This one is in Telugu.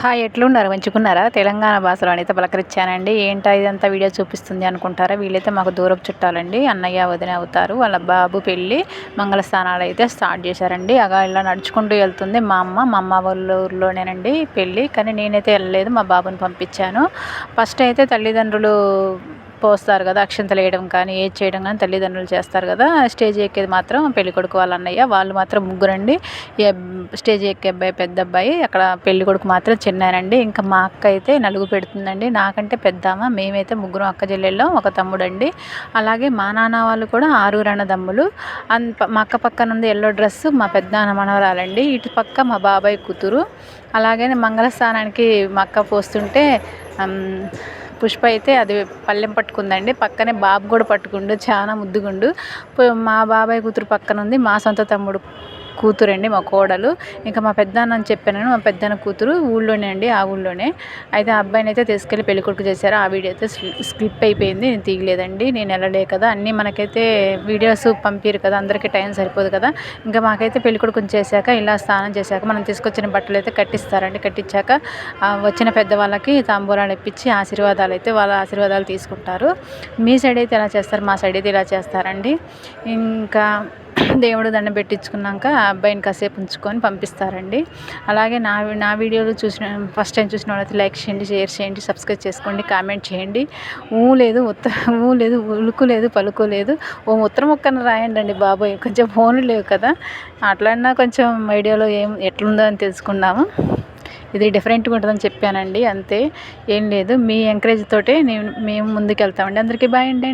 హాయ్ ఎట్లున్నారు? మంచుకున్నారా తెలంగాణ భాషలో అయితే పలకరించానండి. ఏంటా ఇదంతా వీడియో చూపిస్తుంది అనుకుంటారా? వీళ్ళైతే మాకు దూరం చుట్టాలండి. అన్నయ్య వదిన అవుతారు. వాళ్ళ బాబు పెళ్ళి మంగళస్థానాలు అయితే స్టార్ట్ చేశారండి. అగా ఇలా నడుచుకుంటూ వెళ్తుంది మా అమ్మ. మా అమ్మ వాళ్ళ ఊర్లోనేనండి పెళ్ళి. కానీ నేనైతే వెళ్ళలేదు. మా బాబుని పంపించాను. ఫస్ట్ అయితే తల్లిదండ్రులు పోస్తారు కదా అక్షంతలు వేయడం కానీ ఏది చేయడం కానీ తల్లిదండ్రులు చేస్తారు కదా స్టేజ్ ఎక్కేది మాత్రం పెళ్ళికొడుకు వాళ్ళ అన్నయ్య వాళ్ళు మాత్రం ముగ్గురండి. స్టేజ్ ఎక్కే అబ్బాయి పెద్ద అబ్బాయి అక్కడ పెళ్ళికొడుకు మాత్రం చిన్నానండి ఇంకా మా అక్క అయితే నలుగు పెడుతుందండి. నాకంటే పెద్దామ మేమైతే ముగ్గురం అక్క చెల్లెళ్ళం ఒక తమ్ముడు అండి అలాగే మా నాన్న వాళ్ళు కూడా ఆరుగురు అన్నదమ్ములు. అన్ మా అక్క పక్కన ఉంది ఎల్లో డ్రెస్ మా పెద్ద మనవరాలండి. ఇటు పక్క మా బాబాయ్ కూతురు. అలాగే మంగళస్థానానికి మా అక్క పోస్తుంటే పుష్ప అయితే అది పళ్ళెం పట్టుకుందండి. పక్కనే బాబు కూడా పట్టుకుండు చాలా ముద్దుగుండు. మా బాబాయ్ కూతురు పక్కన ఉంది మా సొంత తమ్ముడు కూతురండి మా కోడలు. ఇంకా మా పెద్దనాన్న అని చెప్పాను మా పెద్దన్న కూతురు ఊళ్ళోనే అండి ఆ ఊళ్ళోనే. అయితే ఆ అబ్బాయిని అయితే తీసుకెళ్ళి పెళ్ళి కొడుకు చేశారు. ఆ వీడియో అయితే స్లిప్ అయిపోయింది నేను తీయలేదండి నేను వెళ్ళలే కదా. అన్నీ మనకైతే వీడియోస్ పంపారు కదా అందరికీ టైం సరిపోదు కదా. ఇంకా మాకైతే పెళ్ళి కొడుకుని చేశాక ఇలా స్నానం చేశాక మనం తీసుకొచ్చిన బట్టలు అయితే కట్టిస్తారండి కట్టించాక వచ్చిన పెద్దవాళ్ళకి తాంబూలాలు ఇప్పించి ఆశీర్వాదాలు అయితే వాళ్ళ ఆశీర్వాదాలు తీసుకుంటారు. మీ సైడ్ అయితే ఎలా చేస్తారు? మా సైడ్ అయితే ఇలా చేస్తారండి. ఇంకా దేవుడు దండ పెట్టించుకున్నాక అబ్బాయిని కాసేపు ఉంచుకొని పంపిస్తారండి. అలాగే నా నా వీడియోలు చూసిన ఫస్ట్ టైం చూసిన వాళ్ళైతే లైక్ చేయండి షేర్ చేయండి సబ్స్క్రైబ్ చేసుకోండి కామెంట్ చేయండి. ఊ లేదు ఉత్త ఊ లేదు ఉలుకు లేదు పలుకు లేదు. ఓ ఉత్తరం ఒక్కన రాయండి అండి బాబోయ్ కొంచెం ఫోన్లు లేవు కదా. అట్లన్నా కొంచెం వీడియోలో ఏం ఎట్లుందో అని తెలుసుకుందాము. ఇది డిఫరెంట్గా ఉంటుందని చెప్పానండి అంతే. ఏం లేదు మీ ఎంకరేజ్ తోటే నేను మేము ముందుకు వెళ్తామండి అందరికీ బాయ్ అండి.